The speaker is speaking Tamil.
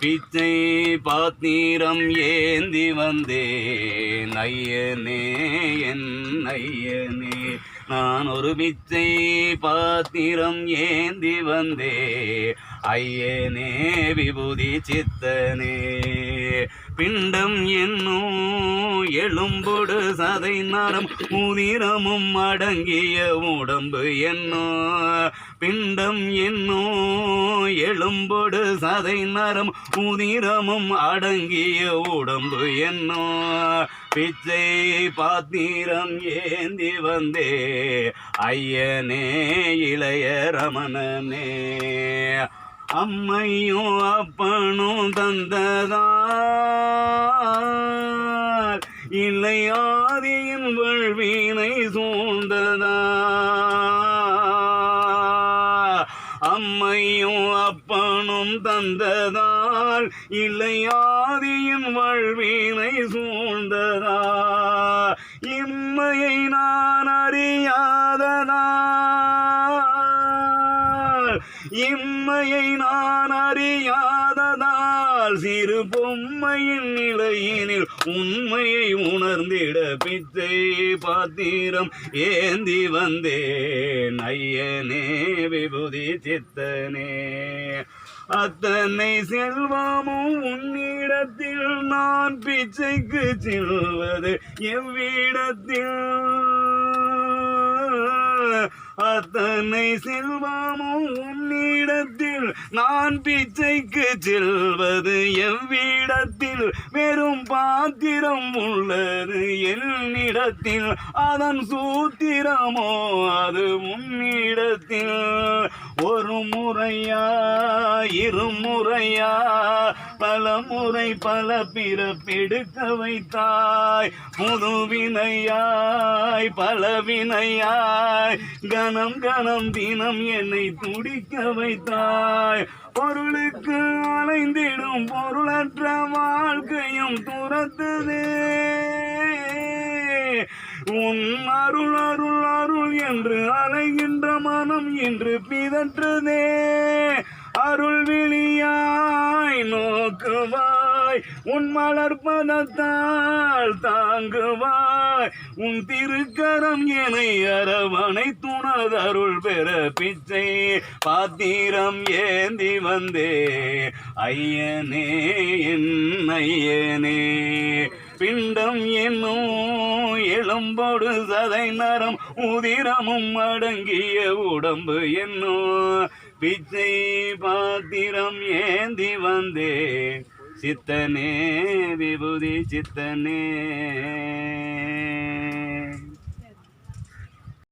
பிச்சை பாத்நீரம் ஏந்தி வந்தேன் ஐயனே என் ஐயனே நான் ஒரு பிச்சை பாத்திரம் ஏந்தி வந்தே. ஐயனே விபூதி சித்தனே பிண்டம் என்னும் எலும்பொடு சதை நரம் முதிரமும் அடங்கிய உடம்பு என்னோ. பிண்டம் என்னோ எலும்பொடு சதை நரம் உதிரமும் அடங்கிய உடம்பு என்னோ? பிச்சை பாத்திரம் ஏந்தி வந்தே ஐயனே இளைய ரமணனே. அம்மையும் அப்பனும் தந்ததால் இல்லையாதியின் வழ்வினை சூழ்ந்ததா அம்மையும் அப்பனும் தந்ததால் இல்லையாதியின் வாழ்வினை சூழ்ந்ததா இம்மையை நான் அறியாததா இம்மையை நான் அறியாததால் சிறு பொம்மையின் நிலையினில் உண்மையை உணர்ந்திட பிச்சை பாத்திரம் ஏந்தி வந்தேன். ஐயனே விபூதி சித்தனே அத்தனை செல்வமும் உன்னிடத்தில் நான் பிச்சைக்கு செல்வது எவ்விடத்தில்? அத்தனை செல்வமும் உன்னிடத்தில். நான் பிச்சைக்கு செல்வது எவ்விடத்தில் வெறும் பாத்திரம் உள்ளது என்னிடத்தில். அதன் சூத்திரமோ அது உன்னிடத்தில். ஒரு முறையா இருமுறையா பல முறை பல பிறப்பெடுக்க வைத்தாய். முதுவினையாய் பல வினையாய் கணம் கணம் தினம் என்னை துடிக்க வைத்தாய். பொருளுக்கு அலைந்திடும் பொருளற்ற வாழ்க்கையும் துரத்துதே உன் அருள் அருள் அருள் என்று அலைகின்ற மனம் என்று பிதற்றுதே. அருள் விழியாய் நோக்குவாய் உன் மலர்பதத்தால் தாங்குவாய். உன் திருக்கரம் என அரவணை துணதருள் பெற பிச்சை பாத்திரம் ஏந்தி வந்தே. ஐயனே என் ஐயனே பிண்டம் என்னும் எலும்போடு சதை நரம் உதிரமும் அடங்கிய உடம்பு என்னும் பிச்சை பாத்திரம் ஏந்தி வந்தே. சித்தனே விபூதி சித்தனே.